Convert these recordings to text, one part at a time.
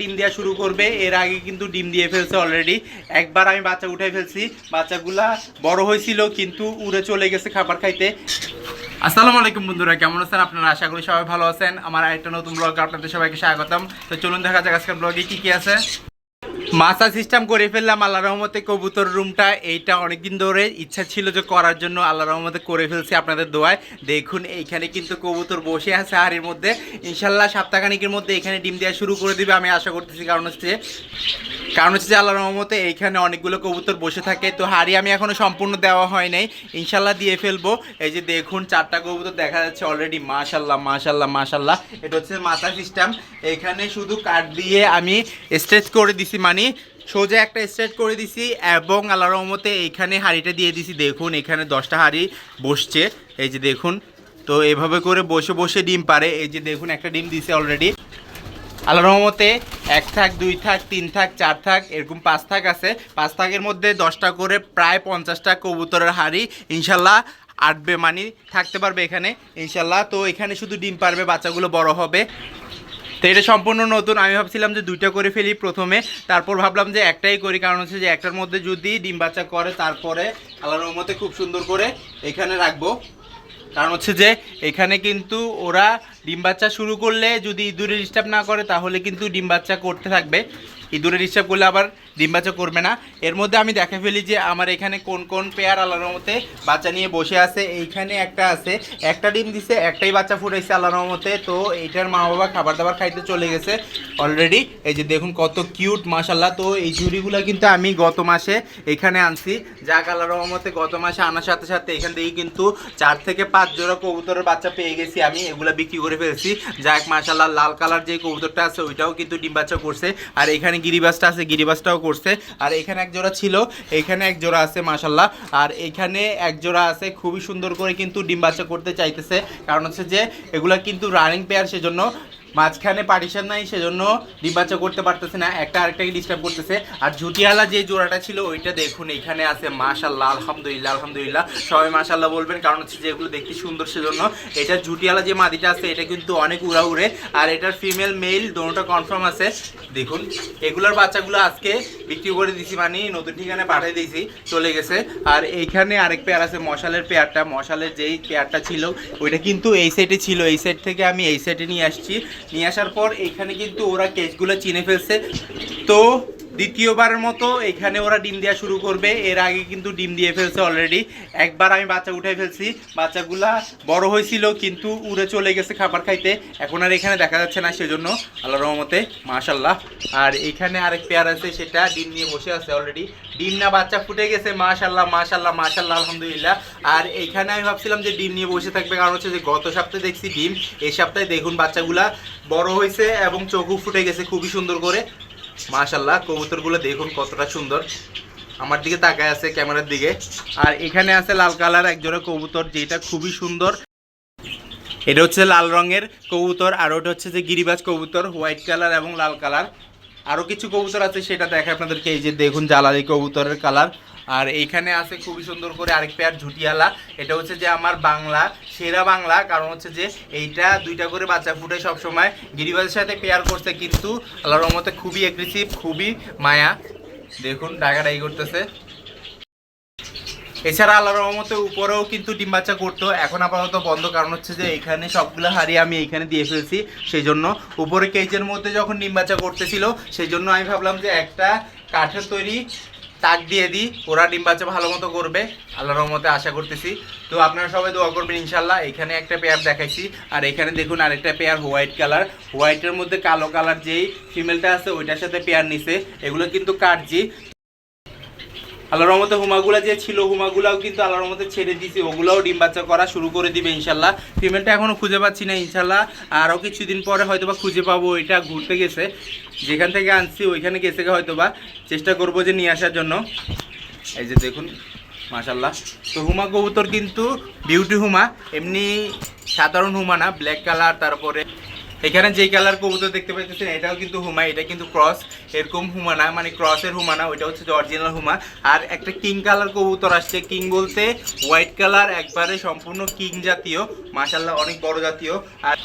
ডিম দেওয়া শুরু করবে। এর আগে কিন্তু ডিম দিয়ে ফেলছে অলরেডি একবার আমি বাচ্চা উঠে ফেলছি। বাচ্চাগুলা বড় হয়েছিল, কিন্তু উড়ে চলে গেছে খাবার খাইতে। আসসালামু আলাইকুম বন্ধুরা, কেমন আছেন আপনারা? আশা করি সবাই ভালো আছেন। আমার একটা নতুন ব্লগ আপনাদের সবাইকে স্বাগতম। তো চলুন দেখা যাক আজকের ব্লগে কি কি আছে। মাসা সিস্টেম করে ফেললাম আল্লাহ রহমতে কবুতর রুমটা। এইটা অনেকদিন ধরে ইচ্ছা ছিল যে করার জন্য আল্লাহ রহমতে করে ফেলছি আপনাদের দোয়ায়। দেখুন, এইখানে কিন্তু কবুতর বসে আছে হাড়ির মধ্যে। ইনশাল্লাহ সপ্তাহখানিকের মধ্যে এখানে ডিম দেওয়া শুরু করে দিবে, আমি আশা করতেছি। কারণ হচ্ছে কারণ হচ্ছে যে আল্লাহ রহমতে এইখানে অনেকগুলো কবুতর বসে থাকে। তো হাড়ি আমি এখনও সম্পূর্ণ দেওয়া হয় নাই। ইনশাল্লাহ দিয়ে ফেলব। এই যে দেখুন, চারটা কবুতর দেখা যাচ্ছে অলরেডি মাশাল্লাহ মাশাল্লাহ মাশাল্লাহ। এটা হচ্ছে মাথা সিস্টেম। এখানে শুধু কাঠ দিয়ে আমি স্ট্রেচ করে দিছি। মানে সোজা একটা স্ট্রেচ করে দিছি এবং আল্লাহ রহমতে এইখানে হাঁড়িটা দিয়ে দিছি। দেখুন, এখানে দশটা হাঁড়ি বসছে। এই যে দেখুন, তো এভাবে করে বসে বসে ডিম পারে। এই যে দেখুন, একটা ডিম দিছে অলরেডি আল্লাহ রহমতে এক থাক, দুই থাক, তিন থাক, চার থাক, এরকম পাঁচ থাক আছে। পাঁচ থাকের মধ্যে দশটা করে প্রায় পঞ্চাশটা কবুতরের হাড়ি ইনশাল্লাহ আটবে মানি থাকতে পারবে এখানে। ইনশাল্লাহ, তো এখানে শুধু ডিম পারবে, বাচ্চাগুলো বড় হবে। তো এটা সম্পূর্ণ নতুন। আমি ভাবছিলাম যে দুইটা করে ফেলি প্রথমে, তারপর ভাবলাম যে একটাই করি, কারণ হচ্ছে যে একটার মধ্যে যদি ডিম বাচ্চা করে, তারপরে আল্লাহর রহমতে খুব সুন্দর করে এখানে রাখব। কারণ হচ্ছে যে এখানে কিন্তু ওরা ডিম বাচ্চা শুরু করলে যদি ইঁদুরে ডিস্টার্ব না করে, তাহলে কিন্তু ডিম বাচ্চা করতে থাকবে। ইঁদুরে ডিস্টার্ব করলে আবার ডিম বাচ্চা করবে না। এর মধ্যে আমি দেখে ফেলি যে আমার এখানে কোন কোন পেয়ার আল্লাহর মতে বাচ্চা নিয়ে বসে আছে। এইখানে একটা আছে, একটা ডিম দিছে, একটাই বাচ্চা ফুটাইছে আল্লাহর রহমতে। তো এইটার মা বাবা খাবার দাবার খাইতে চলে গেছে অলরেডি এই যে দেখুন কত কিউট মাশাল্লাহ তো এই জুড়িগুলো কিন্তু আমি গত মাসে এখানে আনছি। যাক, আল্লাহর রহমতে গত মাসে আনার সাথে সাথে এখান থেকে কিন্তু চার থেকে পাঁচ জোড়া কবুতরের বাচ্চা পেয়ে গেছি আমি। এগুলো বিক্রি করে ফেলছি। যাক মাশাল্লাহ লাল কালার যে কবুতরটা আছে, ওইটাও কিন্তু ডিম বাচ্চা করছে। আর এখানে গিরিবাসটা আছে, গিরিবাসটাও করছে। আর এখানে এক জোড়া ছিল, এখানে এক জোড়া আছে মাশাল্লাহ আর এখানে এক জোড়া আছে, খুবই সুন্দর করে কিন্তু ডিম বাচ্চা করতে চাইতেছে। কারণ হচ্ছে যে, এগুলা কিন্তু রানিং পেয়ার সেজন্য মাঝখানে পার্টিশন নাই, সেজন্য ডিম করতে পারতেছে না। একটা আরেকটাকে ডিস্টার্ব করতেছে। আর ঝুটিয়ালা যে জোড়াটা ছিল, ওইটা দেখুন, এখানে আছে মাশাল্লাহ আলহামদুলিল্লাহ আলহামদুলিল্লাহ। সবাই মাশাল্লাহ বলবেন, কারণ হচ্ছে যেগুলো দেখতে সুন্দর সেজন্য। এটা ঝুটিয়ালা যে মাদিটা আছে, এটা কিন্তু অনেক উড়া উড়ে। আর এটার ফিমেল মেল দোনোটা কনফার্ম আছে। দেখুন, এগুলোর বাচ্চাগুলো আজকে বিক্রি করে দিছি মানে নতুন ঠিকানে পাঠিয়ে দিয়েছি চলে গেছে। আর এইখানে আরেক পেয়ার আছে, মশালের পেয়ারটা মশালের যেই পেয়ারটা ছিল, ওইটা কিন্তু এই সাইডে ছিল। এই সাইড থেকে আমি এই সাইডে নিয়ে আসছি। নিয়ে আসার পর এখানে কিন্তু ওরা কেসগুলো চিনে ফেলছে। তো দ্বিতীয়বারের মতো এখানে ওরা ডিম দেওয়া শুরু করবে। এর আগে কিন্তু ডিম দিয়ে ফেলছে অলরেডি একবার আমি বাচ্চা উঠাই ফেলছি। বাচ্চাগুলা বড় হয়েছিল, কিন্তু উড়ে চলে গেছে খাবার খাইতে। এখন আর এখানে দেখা যাচ্ছে না, সেজন্য আল্লাহ রহমতে মাশাল্লাহ আর এখানে আরেক পেয়ার আছে, সেটা ডিম নিয়ে বসে আছে অলরেডি ডিম না বাচ্চা ফুটে গেছে মাশাল্লাহ মাশাল্লাহ মাশাল্লাহ আলহামদুলিল্লাহ। আর এইখানে আমি ভাবছিলাম যে ডিম নিয়ে বসে থাকবে, কারণ হচ্ছে যে গত সপ্তাহে দেখছি ডিম। এই সপ্তাহে দেখুন বাচ্চাগুলা বড় হয়েছে এবং চোখও ফুটে গেছে খুবই সুন্দর করে। মাশাল্লাহ কবুতরগুলো দেখুন কতটা সুন্দর। আমার দিকে তাকায় আছে ক্যামেরার দিকে। আর এখানে আছে লাল কালার একজোড়া কবুতর, যেটা খুবই সুন্দর। এটা হচ্ছে লাল রঙের কবুতর, আর ওটা হচ্ছে যে গিরিবাজ কবুতর, হোয়াইট কালার এবং লাল কালার। আরও কিছু কবুতর আছে, সেটা দেখে আপনাদেরকে। এই যে দেখুন জ্বালালি কবুতরের কালার। আর এইখানে আছে খুবই সুন্দর করে আরেক পেয়ার ঝুটিয়ালা। এটা হচ্ছে যে আমার বাংলা, সেরা বাংলা। কারণ হচ্ছে যে এইটা দুইটা করে বাচ্চা ফুটে সবসময়। গিরিবাজের সাথে পেয়ার করছে কিন্তু আল্লাহর রহমতে খুবই অ্যাগ্রেসিভ খুবই মায়া। দেখুন ডাকাডাই করতেছে। এছাড়া আল্লাহ রহমতে উপরেও কিন্তু ডিম বাচ্চা করতো। এখন আপাতত বন্ধ, কারণ হচ্ছে যে এখানে সবগুলো হারিয়ে আমি এইখানে দিয়ে ফেলছি। সেই জন্য উপরে কেজের মধ্যে যখন ডিম বাচ্চা করতেছিল সেই জন্য আমি ভাবলাম যে একটা কাঠের তৈরি তাক দিয়ে দিই, ওরা ডিম বাচ্চা ভালো মতো করবে আল্লাহ রহমতে আশা করতেছি। তো আপনারা সবাই দোয়া করবেন ইনশাল্লাহ এখানে একটা পেয়ার দেখাইছি, আর এখানে দেখুন আরেকটা পেয়ার হোয়াইট কালার। হোয়াইটের মধ্যে কালো কালার যেই ফিমেলটা আছে, ওইটার সাথে পেয়ার নিছে। এগুলো কিন্তু কাটজি আল্লাহর রহমতে হুমাগুলা যে ছিল, হুমাগুলাও কিন্তু আল্লাহর রহমতে ছেড়ে দিছি। ওগুলাও ডিম বাচ্চা করা শুরু করে দিবে ইনশাল্লাহ। ফিমেলটা এখনও খুঁজে পাচ্ছি না ইনশাল্লাহ। আরও কিছুদিন পরে হয়তো বা খুঁজে পাবো এটা ঘুরতে গেছে। যেখান থেকে আনছি, ওইখানে গেছে হয়তো বা চেষ্টা করব যে নিয়ে আসার জন্য। এই যে দেখুন, মাশাল্লাহ। তো হুমা কবুতর কিন্তু, বিউটি হুমা। এমনি সাধারণ হুমা না, ব্ল্যাক কালার, তারপরে এখানে যেই কালার কবুতর দেখতে পাইতেছেন, এটাও কিন্তু হুমা, এটা কিন্তু ক্রস, এরকম হুমা না মানে ক্রসের হুমা না, ওইটা হচ্ছে অরিজিনাল হুমা। আর একটা কিং কালার কবুতর আসছে, কিং বলতে হোয়াইট কালার একবারে সম্পূর্ণ কিং জাতীয় মাশাল্লাহ অনেক বড় জাতীয়। আর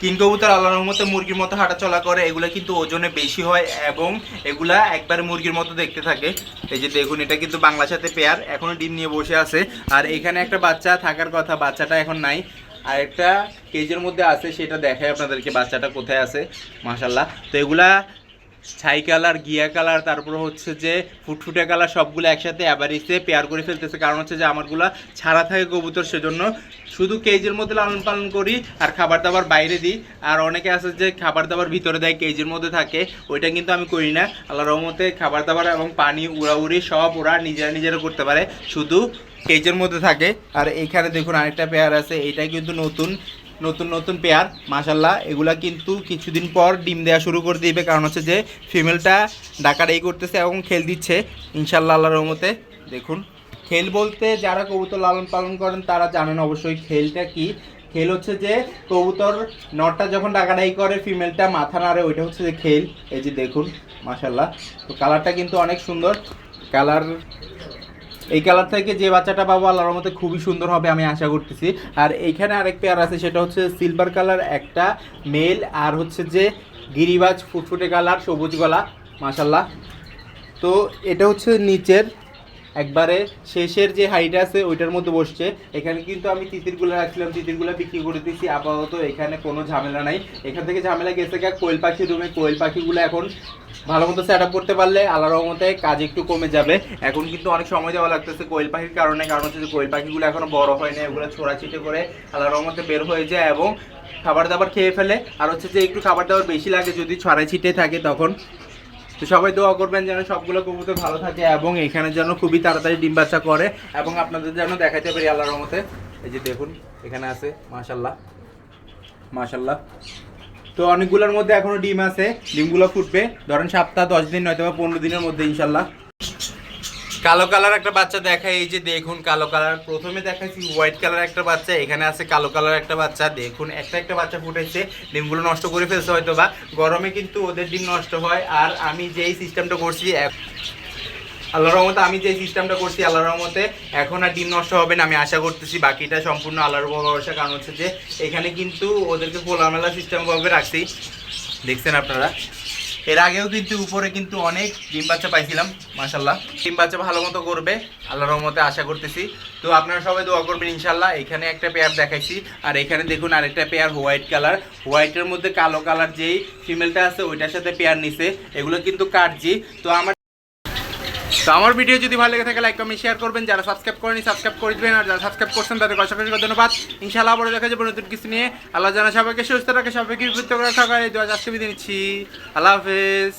কিং কবুতর আল্লাহর রহমতে মুরগির মতো হাঁটা চলা করে, এগুলা কিন্তু ওজনে বেশি হয় এবং এগুলা একবার মুরগির মতো দেখতে থাকে। এই যে দেখুন, এটা কিন্তু বাংলার সাথে পেয়ার এখনও ডিম নিয়ে বসে আছে। আর এখানে একটা বাচ্চা থাকার কথা, বাচ্চাটা এখন নাই। আর একটা কেজের মধ্যে আছে, সেটা দেখায় আপনাদেরকে, বাচ্চাটা কোথায় আছে মাশাল্লাহ তো এগুলা ছাই কালার, গিয়া কালার, তারপর হচ্ছে যে ফুটফুটে কালার, সবগুলো একসাথে অ্যাভারেজে পেয়ার করে ফেলতেছে। কারণ হচ্ছে যে আমারগুলা ছাড়া থাকে কবুতর, সেজন্য শুধু কেজের মধ্যে লালন পালন করি আর খাবার দাবার বাইরে দিই। আর অনেকে আছে যে খাবার দাবার ভিতরে দেয় কেজের মধ্যে থাকে, ওইটা কিন্তু আমি করি না। আল্লাহ রহমতে খাবার দাবার এবং পানি, উড়াউড়ি সব ওরা নিজেরা নিজেরা করতে পারে। শুধু কেজের মধ্যে থাকে। আর এইখানে দেখুন আরেকটা পেয়ার আছে, এইটা কিন্তু নতুন নতুন নতুন পেয়ার মাশাল্লাহ এগুলা কিন্তু কিছুদিন পর ডিম দেওয়া শুরু করে দিবে, কারণ হচ্ছে যে ফিমেলটা ডাকার এই করতেছে এবং খেল দিচ্ছে ইনশাল্লাহ আল্লাহ রহমতে। দেখুন, খেল বলতে যারা কবুতর লালন পালন করেন, তারা জানেন অবশ্যই খেলটা কি। খেল হচ্ছে যে কবুতর নটটা যখন ডাকাডাই করে ফিমেলটা মাথা নাড়ে, ওইটা হচ্ছে যে খেল। এই যে দেখুন মাশাল্লাহ তো কালারটা কিন্তু অনেক সুন্দর। কালার এই কালার থেকে যে বাচ্চাটা পাবো আল্লাহর মতে খুবই সুন্দর হবে আমি আশা করতেছি। আর এইখানে আরেক পেয়ার আছে, সেটা হচ্ছে সিলভার কালার একটা মেল আর হচ্ছে যে গিরিবাজ ফুটফুটে কালার, সবুজ গলা মাশাল্লাহ তো এটা হচ্ছে নিচের, একবারে শেষের যে হাইট আছে, ওইটার মধ্যে বসছে। এখানে কিন্তু আমি তিতিরগুলো রাখছিলাম, তিতিরগুলো বিক্রি করে দিচ্ছি আপাতত এখানে কোনো ঝামেলা নাই। এখান থেকে ঝামেলা গেছে গা কোয়েল পাখি রুমে, কোয়েল পাখিগুলো এখন ভালো মতো সেট করতে পারলে আল্লাহ রহমতে কাজ একটু কমে যাবে। এখন কিন্তু অনেক সময় দেওয়া লাগতেছে কোয়েল পাখির কারণে। কারণ হচ্ছে যে কোয়েল পাখিগুলো এখনও বড় হয় না এগুলো ছোড়াছিটে করে আল্লাহ রহমতে বের হয়ে যায় এবং খাবার দাবার খেয়ে ফেলে। আর হচ্ছে যে একটু খাবার দাবার বেশি লাগে যদি ছড়াই ছিটে থাকে তখন। তো সবাই দোয়া করবেন যেন সবগুলো কবুতর ভালো থাকে এবং এখানে যেন খুবই তাড়াতাড়ি ডিম বাচ্চা করে এবং আপনাদের যেন দেখাতে পারি আল্লাহর রহমতে। এই যে দেখুন, এখানে আছে মাশাল্লাহ মাশাল্লাহ তো অনেকগুলোর মধ্যে এখনও ডিম আছে, ডিমগুলো ফুটবে। ধরেন সপ্তাহ, দশ দিন নয়তো বা পনেরো দিনের মধ্যে, ইনশাল্লাহ। কালো কালার একটা বাচ্চা দেখাই, এই যে দেখুন কালো কালার। প্রথমে দেখাইছি হোয়াইট কালার একটা বাচ্চা, এখানে আছে কালো কালার একটা বাচ্চা। দেখুন, একটা একটা বাচ্চা ফুটেছে, ডিমগুলো নষ্ট করে ফেলছে হয়তো বা গরমে কিন্তু ওদের ডিম নষ্ট হয়, আর আমি যেই সিস্টেমটা করছি আল্লাহর রহমতে আমি যে সিস্টেমটা করছি, আল্লাহর রহমতে এখন আর ডিম নষ্ট হবে না। আমি আশা করতেছি বাকিটা সম্পূর্ণ আল্লাহর ভরসা। কারণ হচ্ছে যে এখানে কিন্তু ওদেরকে খোলামেলা সিস্টেম ভাবে রাখছি। দেখছেন আপনারা? এর আগেও কিন্তু উপরে কিন্তু অনেক ডিম বাচ্চা পাইছিলাম মাশাল্লাহ ডিম বাচ্চা ভালো মতো করবে, আল্লাহর রহমতে আশা করতেছি। তো আপনারা সবাই দোয়া করবেন ইনশাল্লাহ এখানে একটা পেয়ার দেখাইছি। আর এখানে দেখুন আরেকটা পেয়ার হোয়াইট কালার হোয়াইটের মধ্যে কালো কালার যেই ফিমেলটা আছে, ওইটার সাথে পেয়ার নিছে। এগুলো কিন্তু কাটজি তো আমার তো আমার ভিডিও যদি ভালো লেগে থাকে লাইক কমেন্ট শেয়ার করবেন। যারা সাবস্ক্রাইব করেনি সাবস্ক্রাইব করে দিবেন। আর যারা সাবস্ক্রাইব করছেন তাদের অসংখ্য ধন্যবাদ। ইনশাআল্লাহ আবার দেখা যাবে নতুন কিছু নিয়ে। আল্লাহ জানা সবাইকে সুস্থ রাখে, সবাইকে বিপৃত করে থাকার এই দোয়া আজকে নিচ্ছি। আল্লাহ হাফেজ।